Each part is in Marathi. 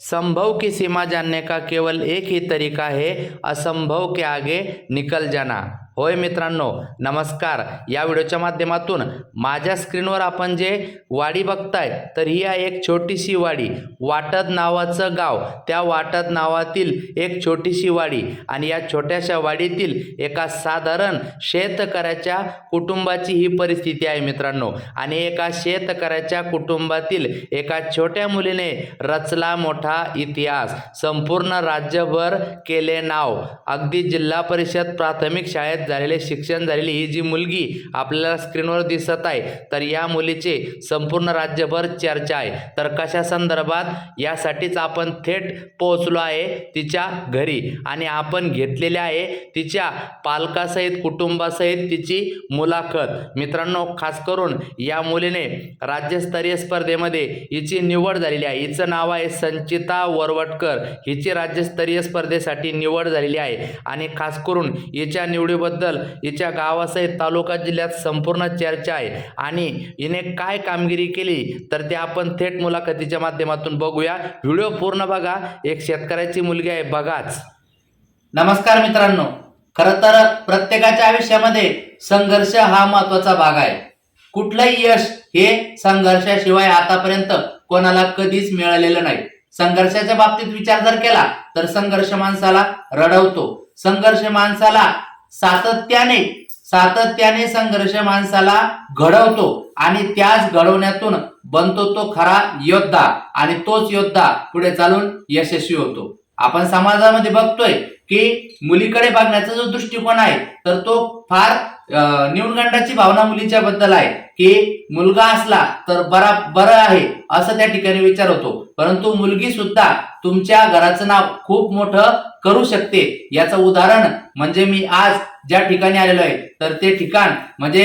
संभव की सीमा जानने का केवल एक ही तरीका है असंभव के आगे निकल जाना। होय मित्रांनो नमस्कार. या व्हिडिओच्या माध्यमातून माझ्या स्क्रीनवर आपण जे वाडी बघताय तर ही आहे एक छोटीशी वाडी वाटद नावाचं गाव. त्या वाटद नावातील एक छोटीशी वाडी आणि या छोट्याशा वाडीतील एका साधारण शेतकऱ्याच्या कुटुंबाची ही परिस्थिती आहे मित्रांनो. आणि एका शेतकऱ्याच्या कुटुंबातील एका छोट्या मुलीने रचला मोठा इतिहास. संपूर्ण राज्यभर केले नाव. अगदी जिल्हा परिषद प्राथमिक शाळेत झालेले शिक्षण झालेली ही जी मुलगी आपल्याला स्क्रीनवर दिसत आहे तर या मुलीचे संपूर्ण राज्यभर चर्चा आहे. तर कशा संदर्भात यासाठीच आपण थेट पोहोचलो आहे तिच्या घरी. आणि आपण घेतलेले आहे तिच्या पालकासहित कुटुंबासहित तिची मुलाखत. मित्रांनो खास करून या मुलीने राज्यस्तरीय स्पर्धेमध्ये हिची निवड झालेली आहे. हिचं नाव आहे संचिता वरवटकर. हिची राज्यस्तरीय स्पर्धेसाठी निवड झालेली आहे. आणि खास करून हिच्या निवडीबद्दल हिच्या गावासहित तालुका जिल्ह्यात संपूर्ण चर्चा आहे. आणि हिने काय कामगिरी केली तर ते आपण थेट मुलाखतीच्या माध्यमातून बघूया. व्हिडिओ पूर्ण बघा. एक शेतकऱ्याची मुलगी आहे बघाच. नमस्कार मित्रांनो. खरं तर प्रत्येकाच्या आयुष्यामध्ये संघर्ष हा महत्त्वाचा भाग आहे. कुठलंही यश हे संघर्षाशिवाय आतापर्यंत कोणाला कधीच मिळालेलं नाही. संघर्षाच्या बाबतीत विचार जर केला तर संघर्ष माणसाला रडवतो. संघर्ष माणसाला सातत्याने सातत्याने संघर्ष माणसाला घडवतो आणि त्याच घडवण्यातून बनतो तो खरा योद्धा आणि तोच योद्धा पुढे चालून यशस्वी होतो. आपण समाजामध्ये बघतोय की मुलीकडे बघण्याचा जो दृष्टिकोन आहे तर तो फार न्यूनगंडाची भावना मुलीच्या बद्दल आहे की मुलगा असला तर बरा बरं आहे असं त्या ठिकाणी विचार होतो. परंतु मुलगी सुद्धा तुमच्या घराचं नाव खूप मोठं करू शकते. याचं उदाहरण म्हणजे मी आज ज्या ठिकाणी आलेलो आहे तर ते ठिकाण म्हणजे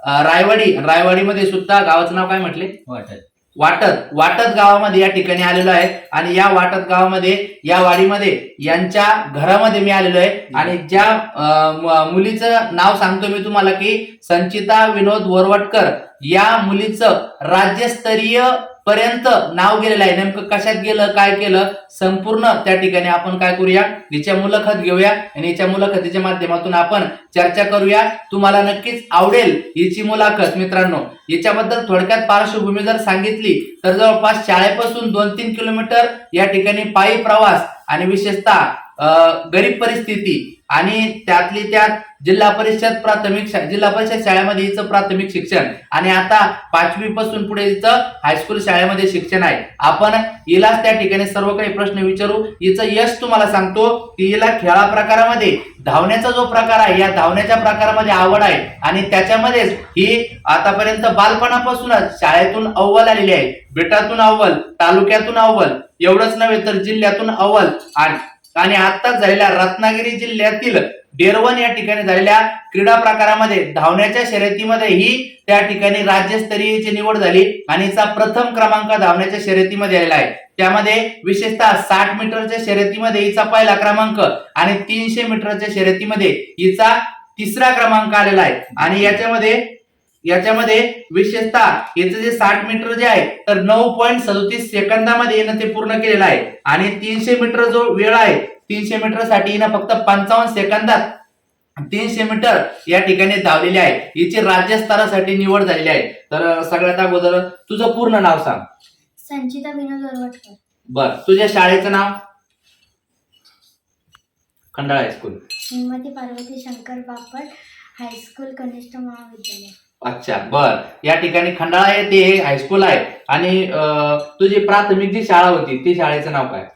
रायवाडी. रायवाडीमध्ये सुद्धा गावाचं नाव काय म्हटले? वाटत. वाटत वाटत गावामध्ये या ठिकाणी आलेलो आहे. आणि या वाटत गावामध्ये या वाडीमध्ये यांच्या घरामध्ये मी आलेलो आहे. आणि ज्या मुलीचं नाव सांगतो मी तुम्हाला की संचिता विनोद वरवटकर या मुलीचं राज्यस्तरीय पर्यंत नाव गेलेलं आहे. नेमकं कशात गेलं काय केलं? संपूर्ण त्या ठिकाणी आपण काय करूया? हिच्या मुलाखत घेऊया आणि हिच्या मुलाखतीच्या माध्यमातून आपण चर्चा करूया. तुम्हाला नक्कीच आवडेल हिची मुलाखत मित्रांनो. याच्याबद्दल थोडक्यात पार्श्वभूमी जर सांगितली तर जवळपास शाळेपासून दोन तीन किलोमीटर या ठिकाणी पायी प्रवास आणि विशेषतः गरीब परिस्थिती आणि त्यातली त्यात जिल्हा परिषद प्राथमिक जिल्हा परिषद शाळेमध्ये हिचं प्राथमिक शिक्षण. आणि आता पाचवी पासून पुढे हिचं हायस्कूल शाळेमध्ये शिक्षण आहे. आपण हिलाच त्या ठिकाणी सर्व काही प्रश्न विचारू. हिचं यश तुम्हाला सांगतो की हिला खेळा प्रकारामध्ये धावण्याचा जो प्रकार आहे या धावण्याच्या प्रकारामध्ये आवड आहे. आणि त्याच्यामध्येच ही आतापर्यंत बालपणापासूनच शाळेतून अव्वल आलेली आहे. बेटातून अव्वल तालुक्यातून अव्वल एवढंच नव्हे तर जिल्ह्यातून अव्वल. आणि आणि आत्ताच झालेल्या रत्नागिरी जिल्ह्यातील डेरवन या ठिकाणी झालेल्या क्रीडा प्रकारामध्ये धावण्याच्या शर्यतीमध्ये ही त्या ठिकाणी राज्यस्तरीयची निवड झाली. आणि हिचा प्रथम क्रमांक धावण्याच्या शर्यतीमध्ये आलेला आहे. त्यामध्ये विशेषतः साठ मीटरच्या शर्यतीमध्ये हिचा पहिला क्रमांक आणि तीनशे मीटरच्या शर्यतीमध्ये हिचा तिसरा क्रमांक आलेला आहे. आणि याच्यामध्ये याच्यामध्ये विशेषतः याचं जे साठ मीटर जे आहे तर नऊ पॉईंट सदोतीस सेकंदामध्ये हिनं ते पूर्ण केलेलं आहे. आणि तीनशे मीटर जो वेळ आहे तीनशे मीटरसाठी हिनं फक्त पंचावन्न सेकंदात तीनशे मीटर या ठिकाणी धावलेली आहे. हिची राज्यस्तरासाठी निवड झालेली आहे. तर सगळ्यात अगोदर तुझं पूर्ण नाव सांग. संचिता विनोद वरवटकर. बर तुझ्या शाळेचं नाव? Khandala high school. Shrimati Parvati Shankar Bapat high school कनिष्ठ महाविद्यालय. अच्छा बर. या ठिकाणी खंडाळा आहे ते हायस्कूल आहे. आणि अं, तुझी प्राथमिक जी शाळा होती ती शाळेचं नाव काय?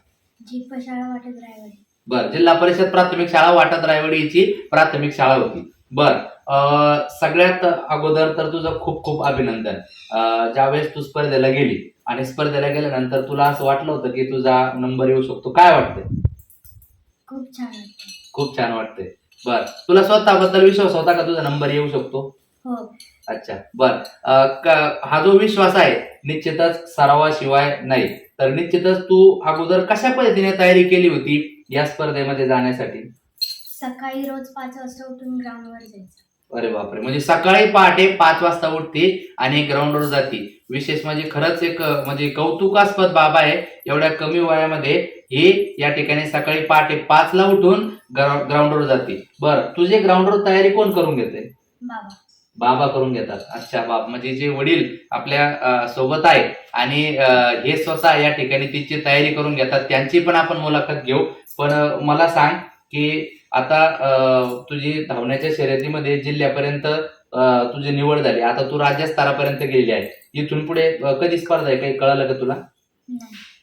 जीप शाळा वाटत रायवाडी. बर. जिल्हा परिषद प्राथमिक शाळा वाटत रायवडी हिची प्राथमिक शाळा होती. बर. अं, सगळ्यात अगोदर तर तुझं खूप खूप अभिनंदन. अं, ज्यावेळेस तू स्पर्धेला गेली आणि स्पर्धेला गेल्यानंतर तुला असं वाटलं होतं की तुझा नंबर येऊ शकतो. काय वाटतंय? खूप छान वाटतं खूप छान वाटतंय. बर. तुला स्वतःबद्दल विश्वास होता का तुझा नंबर येऊ शकतो? हो अच्छा बर. हा जो विश्वास आहे निश्चितच सरावाशिवाय नाही. तर निश्चितच तू अगोदर कशा पद्धतीने तयारी केली होती या स्पर्धेमध्ये जाण्यासाठी? सकाळी रोज पाच वाजता उठून ग्राउंडवर जायचं. अरे बापरे म्हणजे सकाळी पहाटे पाच वाजता उठते आणि ग्राउंडवर जाते. विशेष म्हणजे खरंच एक म्हणजे कौतुकास्पद बाब आहे एवढ्या कमी वयामध्ये ही या ठिकाणी सकाळी पहाटे पाच ला उठून ग्राउ- ग्राउंडवर जाते. बर तुझे ग्राउंडवर तयारी कोण करून घेते? बाबा. बाबा करून घेतात. अच्छा बाप म्हणजे जे वडील आपल्यासोबत आहे आणि हे स्वतः या ठिकाणी तिची तयारी करून घेतात त्यांची पण आपण मुलाखत घेऊ. पण मला सांग की आता तुझी धावण्याच्या शर्यतीमध्ये जिल्ह्यापर्यंत तुझी निवड झाली. आता तू राज्यस्तरापर्यंत गेलेली आहे. इथून पुढे कधी स्पर्धा आहे? काही कळालं का तुला?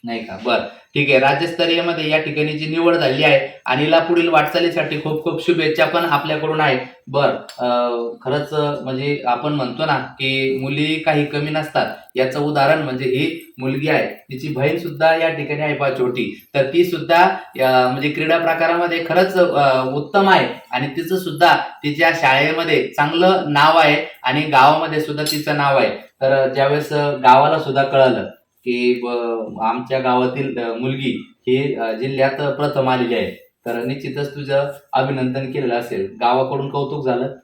नाही का? बर. ठीक आहे. राज्यस्तरीयमध्ये या ठिकाणी जी निवड झाली आहे आणि पुढील वाटचालीसाठी खूप खूप शुभेच्छा पण आपल्याकडून आहेत. बर खरंच म्हणजे आपण म्हणतो ना की मुली काही कमी नसतात. याचं उदाहरण म्हणजे ही मुलगी आहे. तिची बहीण सुद्धा या ठिकाणी आहे पहा छोटी. तर ती सुद्धा म्हणजे क्रीडा प्रकारामध्ये खरंच उत्तम आहे. आणि तिचं सुद्धा तिच्या शाळेमध्ये चांगलं नाव आहे आणि गावामध्ये सुद्धा तिचं नाव आहे. तर ज्यावेळेस गावाला सुद्धा कळलं की आमच्या गावातील मुलगी ही जिल्ह्यात प्रथम आलेली आहे. तर निश्चितच तुझं अभिनंदन केलेलं असेल. गावाकडून कौतुक झालं.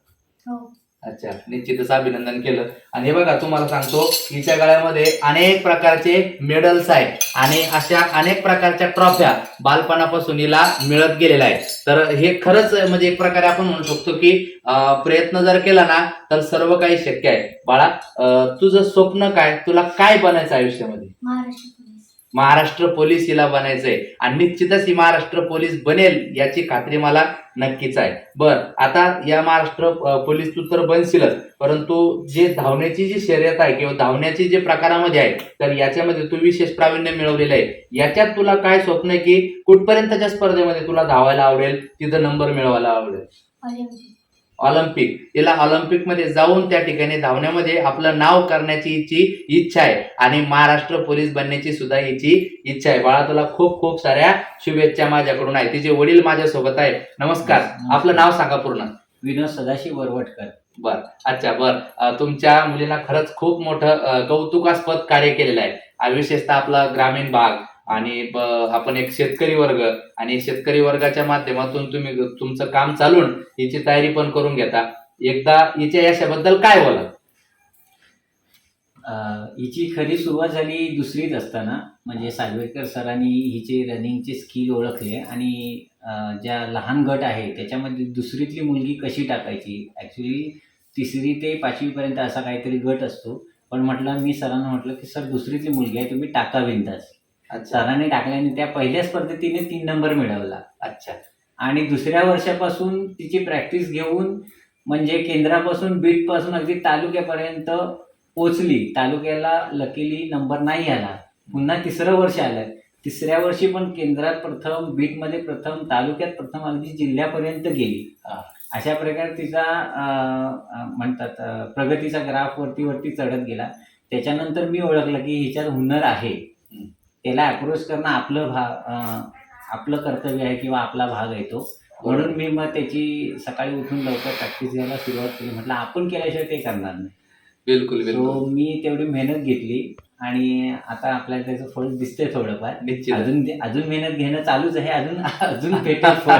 अच्छा निश्चितच अभिनंदन केलं. आणि हे बघा तुम्हाला सांगतो हिच्या गळ्यामध्ये अनेक प्रकारचे मेडल्स आहेत आणि अशा अनेक प्रकारच्या ट्रॉफ्या बालपणापासून हिला मिळत गेलेल्या आहेत. तर हे खरंच म्हणजे एक प्रकारे आपण म्हणू शकतो की प्रयत्न जर केला ना तर सर्व काही शक्य आहे. बाळा तुझं स्वप्न काय? तुला काय बनायचं आयुष्यामध्ये? महाराष्ट्र पोलीस हिला बनायचंय. आणि निश्चितच ही महाराष्ट्र पोलीस बनेल याची खात्री मला नक्कीच आहे. बर आता या महाराष्ट्र पोलीस तू तर बनशीलच. परंतु जे धावण्याची जी शर्यत आहे किंवा धावण्याची जे प्रकारामध्ये आहे तर याच्यामध्ये तू विशेष प्रावीण्य मिळवलेलं आहे. याच्यात तुला काय स्वप्न आहे की कुठपर्यंतच्या स्पर्धेमध्ये तुला धावायला आवडेल तिथं नंबर मिळवायला आवडेल? ऑलिम्पिक. तिला ऑलिम्पिकमध्ये जाऊन त्या ठिकाणी धावण्यामध्ये आपलं नाव करण्याची हिची इच्छा आहे. आणि महाराष्ट्र पोलीस बनण्याची सुद्धा हिची इच्छा आहे. बाळा तुला खूप खूप साऱ्या शुभेच्छा माझ्याकडून आहे. तिचे वडील माझ्यासोबत आहे नमस्कार. आपलं नाव सांगा पूर्ण. विनोद सदाशिव वरवटकर. बर. अच्छा बर. तुमच्या मुलीला खरंच खूप मोठं कौतुकास्पद कार्य केलेलं आहे. विशेषतः आपला ग्रामीण भाग. आणि आपण एक शेतकरी वर्ग आणि शेतकरी वर्गाच्या माध्यमातून तुम्ही तुमचं काम चालून हिची तयारी पण करून घेता. एकदा हिच्या यशाबद्दल काय बोला हिची खरी सुरुवात झाली दुसरीच असताना. म्हणजे सालवेकर सरांनी हिचे रनिंगचे स्किल ओळखले आणि ज्या लहान गट आहे त्याच्यामध्ये दुसरीतली मुलगी कशी टाकायची? ॲक्च्युली तिसरी ते पाचवीपर्यंत असा काहीतरी गट असतो. पण म्हटलं मी सरांना म्हटलं की सर दुसरीतली मुलगी आहे तुम्ही टाका बिंदास सरांनी टाकल्याने त्या पहिल्या स्पर्धेत तिने तीन नंबर मिळवला. अच्छा. आणि दुसऱ्या वर्षापासून तिची प्रॅक्टिस घेऊन म्हणजे केंद्रापासून बीटपासून अगदी तालुक्यापर्यंत पोचली तालुक्याला लकीली नंबर नाही आला. पुन्हा तिसरं वर्ष आलं तिसऱ्या वर्षी पण केंद्रात प्रथम बीटमध्ये प्रथम तालुक्यात प्रथम अगदी जिल्ह्यापर्यंत गेली. अशा प्रकारे तिचा म्हणतात प्रगतीचा ग्राफ वरती वरती चढत गेला. त्याच्यानंतर मी ओळखलं की हिच्यात हुनर आहे. त्याला अप्रोच करणं आपलं भा अं, आपलं कर्तव्य आहे किंवा आपला भाग आहे तो. म्हणून मी मग त्याची सकाळी उठून लवकर प्रॅक्टिस घ्यायला सुरुवात केली. म्हटलं आपण केल्याशिवाय ते करणार नाही. बिलकुल बिलकुल. मी तेवढी मेहनत घेतली. आणि आता आपल्याला त्याचं फळ दिसतंय थोडंफार. निश्चित अजून अजून मेहनत घेणं चालूच आहे. अजून अजून भेटेल फळ.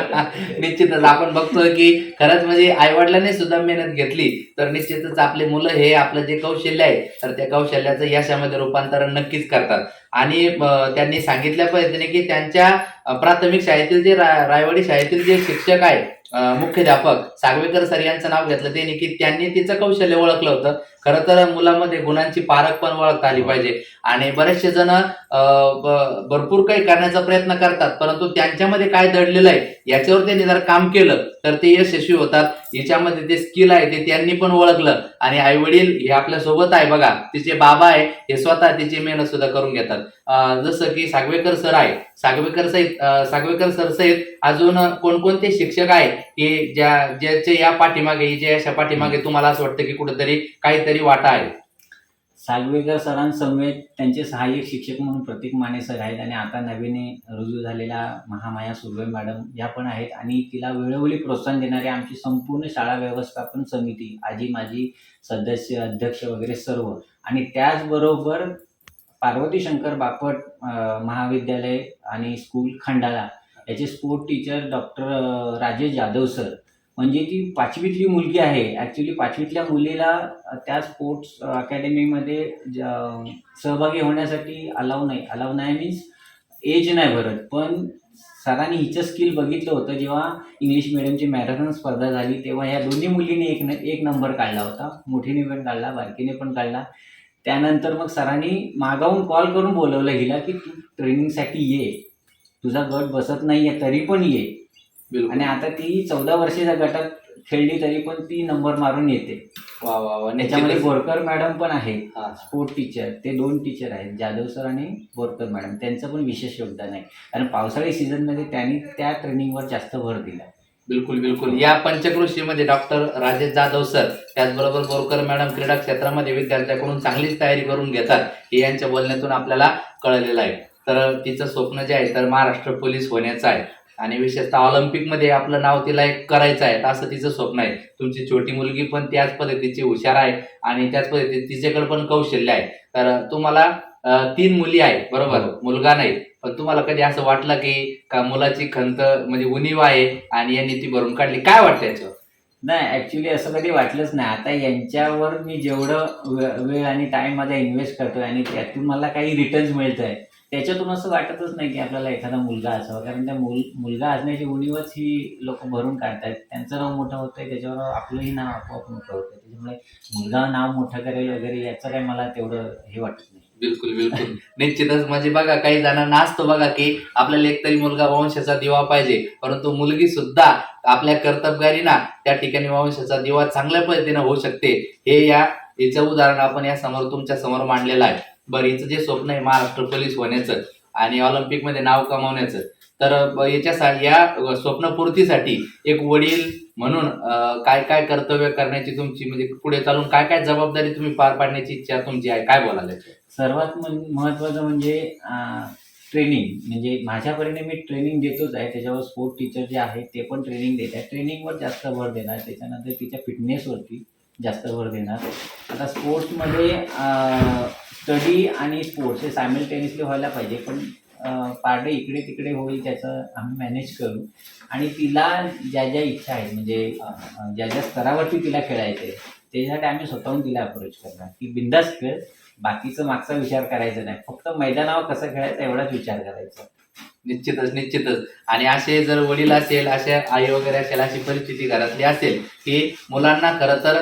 निश्चितच. आपण बघतोय की खरंच म्हणजे आईवडिलांनी सुद्धा मेहनत घेतली. तर निश्चितच आपले मुलं हे आपलं जे कौशल्य आहे तर त्या कौशल्याचं यशामध्ये रूपांतरण नक्कीच करतात. आणि त्यांनी सांगितल्या पद्धतीने की त्यांच्या प्राथमिक शाळेतील जे रायवाडी शाळेतील जे शिक्षक आहे अं, मुख्याध्यापक सागवेकर सर यांचं नाव घेतलं. त्यांनी की त्यांनी तिचं कौशल्य ओळखलं होतं. खरं तर मुलामध्ये गुणांची पारख पण ओळखता आली पाहिजे. आणि बरेचसे जण भरपूर काही करण्याचा प्रयत्न करतात परंतु त्यांच्यामध्ये काय दडलेलं आहे याच्यावर त्यांनी जर काम केलं तर ते यशस्वी होतात. याच्यामध्ये ते स्किल आहे ते त्यांनी पण ओळखलं. आणि आई वडील हे आपल्यासोबत आहे बघा. तिचे बाबा आहे हे स्वतः तिची मेहनत सुद्धा करून घेतात. जसं की सागवेकर सर आहे. सागवेकर सहित सागवेकर सर सहित अजून कोणकोणते शिक्षक आहे की ज्या ज्याचे या पाठीमागे ज्या अशा पाठीमागे तुम्हाला असं वाटतं की कुठेतरी काहीतरी वाटा आहे? सालवेकर सरांसमवेत त्यांचे सहाय्यक शिक्षक म्हणून प्रतीक माने सर आहेत आणि आता नवीन रुजू झालेल्या महामाया सुर्वे मॅडम या पण आहेत. आणि तिला वेळोवेळी प्रोत्साहन देणारी आमची संपूर्ण शाळा व्यवस्थापन समिती आजी माजी सदस्य अध्यक्ष वगैरे सर्व. आणि त्याचबरोबर पार्वती शंकर बापट महाविद्यालय आणि स्कूल खंडाळा याचे sport teacher doctor Rajesh Jadhav sir. म्हणजे ती पाचवीतली मुलगी आहे. ॲक्च्युली पाचवीतल्या मुलीला त्या स्पोर्ट्स अकॅडमीमध्ये ज- सहभागी होण्यासाठी अलाव नाही. अलाव नाही मीन्स एज नाही भरत. पण सरांनी हिचं स्किल बघितलं होतं जेव्हा इंग्लिश मिडियमची मॅरेथॉन स्पर्धा झाली तेव्हा ह्या दोन्ही मुलींनी एक न एक नंबर काढला होता. मोठीने पण काढला बारकीने पण काढला. त्यानंतर मग सरांनी मागावून कॉल करून बोलवलं हिला की तू ट्रेनिंगसाठी ये. तुझा गट बसत नाही आहे तरी पण ये. आणि आता ती चौदा वर्षाच्या गटात खेळली तरी पण ती नंबर मारून येते. वा वा वा. त्याच्यामध्ये. बोरकर मॅडम पण आहे हा. Sport teacher. ते दोन टीचर आहेत. जाधव सर आणि बोरकर मॅडम. त्यांचं पण विशेष योगदान आहे. कारण पावसाळी सीझनमध्ये त्यांनी त्या ट्रेनिंगवर जास्त भर दिला. बिलकुल बिलकुल. या पंचकृषीमध्ये डॉक्टर राजेश जाधव सर त्याचबरोबर बोरकर मॅडम क्रीडा क्षेत्रामध्ये विद्यार्थ्याकडून चांगलीच तयारी करून घेतात हे यांच्या बोलण्यातून आपल्याला कळलेलं आहे. तर तिचं स्वप्न जे आहे तर महाराष्ट्र पोलीस होण्याचं आहे. आणि विशेषतः ऑलिम्पिकमध्ये आपलं नाव तिला एक करायचं आहे तर असं तिचं स्वप्न आहे. तुमची छोटी मुलगी पण त्याच पद्धतीची हुशार आहे आणि त्याच पद्धतीने तिच्याकडे पण कौशल्य आहे. तर तुम्हाला तीन मुली आहे बरोबर? मुलगा नाही. पण तुम्हाला कधी असं वाटलं की का मुलाची खंत म्हणजे उणीव आहे आणि यांनी ती भरून काढली? काय वाटतं याच्यावर? नाही ॲक्च्युली असं कधी वाटलंच नाही. आता यांच्यावर मी जेवढं वेळ आणि टाइम माझा इन्व्हेस्ट करतोय आणि त्यातून मला काही रिटर्न्स मिळत आहे त्याच्यातून असं वाटतच नाही की आपल्याला एखादा मुलगा असावा. कारण त्या मुल मुलगा असण्याची उणीवच ही लोक भरून काढतायत. त्यांचं नाव मोठं होतंय त्याच्यावर आपलंही नाव आपोआप मोठं होतं त्याच्यामुळे मुलगा नाव मोठं करेल वगैरे याचं काही मला तेवढं हे वाटत नाही. बिलकुल बिलकुल. निश्चितच. म्हणजे बघा काही जणांना असतो बघा की आपल्याला एकतरी मुलगा वंशाचा दिवा पाहिजे. परंतु मुलगी सुद्धा आपल्या कर्तबगारीना त्या ठिकाणी वंशाचा दिवा चांगल्या पद्धतीने होऊ शकते. हे या याचं उदाहरण आपण या समोर तुमच्यासमोर मांडलेलं आहे. बरं हिचं जे स्वप्न आहे महाराष्ट्र पोलीस होण्याचं आणि ऑलिम्पिकमध्ये नाव कमावण्याचं. तर याच्या सा- या स्वप्नपूर्तीसाठी एक वडील म्हणून काय काय कर्तव्य करण्याची तुमची म्हणजे पुढे चालून काय काय जबाबदारी तुम्ही पार पाडण्याची इच्छा तुमची आहे? काय बोलायला सर्वात महत्वाचं महत्त्वाचं म्हणजे ट्रेनिंग म्हणजे माझ्यापरीने मी ट्रेनिंग देतोच आहे. त्याच्यावर स्पोर्ट टीचर जे आहेत ते पण ट्रेनिंग देत आहेत ट्रेनिंगवर जास्त भर देणार. त्याच्यानंतर तिच्या फिटनेसवरती जास्त भर देणार. आता स्पोर्ट्समध्ये स्टडी आणि स्पोर्ट्स हे सायमल्टेनियसली व्हायला पाहिजे. पण अं, पारडे इकडे तिकडे होईल त्याचं आम्ही मॅनेज करू. आणि तिला ज्या ज्या इच्छा आहेत म्हणजे ज्या ज्या स्तरावरती तिला खेळायचं आहे त्याच्यासाठी आम्ही स्वतःहून तिला अप्रोच करणार. की बिंदास खेळ बाकीचं मागचा विचार करायचा नाही. फक्त मैदानावर कसं खेळायचं एवढाच विचार करायचा. निश्चितच निश्चितच. आणि असे जर वडील असेल अशा आई वगैरे असेल अशी परिस्थिती घरातली असेल की मुलांना खरं तर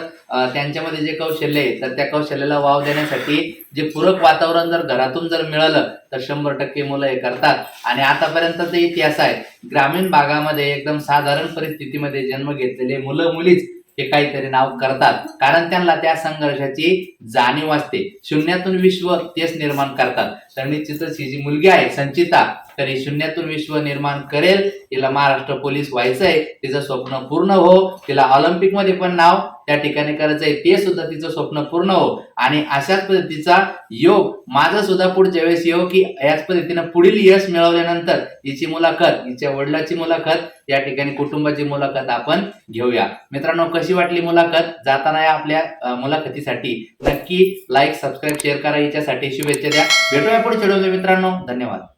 त्यांच्यामध्ये जे कौशल्य आहे तर त्या कौशल्याला वाव देण्यासाठी जे पूरक वातावरण जर घरातून जर मिळालं तर शंभर टक्के मुलं हे करतात. आणि आतापर्यंतचा इतिहास आहे ग्रामीण भागामध्ये एकदम साधारण परिस्थितीमध्ये जन्म घेतलेले मुलं मुलीच हे काहीतरी नाव करतात. कारण त्यांना त्या संघर्षाची जाणीव असते. शून्यातून विश्व तेच निर्माण करतात. तर निश्चितच ही जी मुलगी आहे संचिता तर हे शून्यातून विश्व निर्माण करेल. तिला महाराष्ट्र पोलीस व्हायचं आहे तिचं स्वप्न पूर्ण हो. तिला ऑलिम्पिकमध्ये पण नाव. त्या ठिकाणी करायचंय ते सुद्धा तिचं स्वप्न पूर्ण हो. आणि अशाच पद्धतीचा योग माझा सुद्धा पुढच्या वेळेस येऊ की याच पद्धतीनं पुढील यश मिळवल्यानंतर हिची मुलाखत हिच्या वडिलाची मुलाखत या ठिकाणी कुटुंबाची मुलाखत आपण घेऊया. मित्रांनो कशी वाटली मुलाखत? जाताना या आपल्या मुलाखतीसाठी नक्की लाईक सबस्क्राईब शेअर करा. हिच्यासाठी शुभेच्छा द्या. भेटूया पुढे व्हिडिओमध्ये मित्रांनो. धन्यवाद.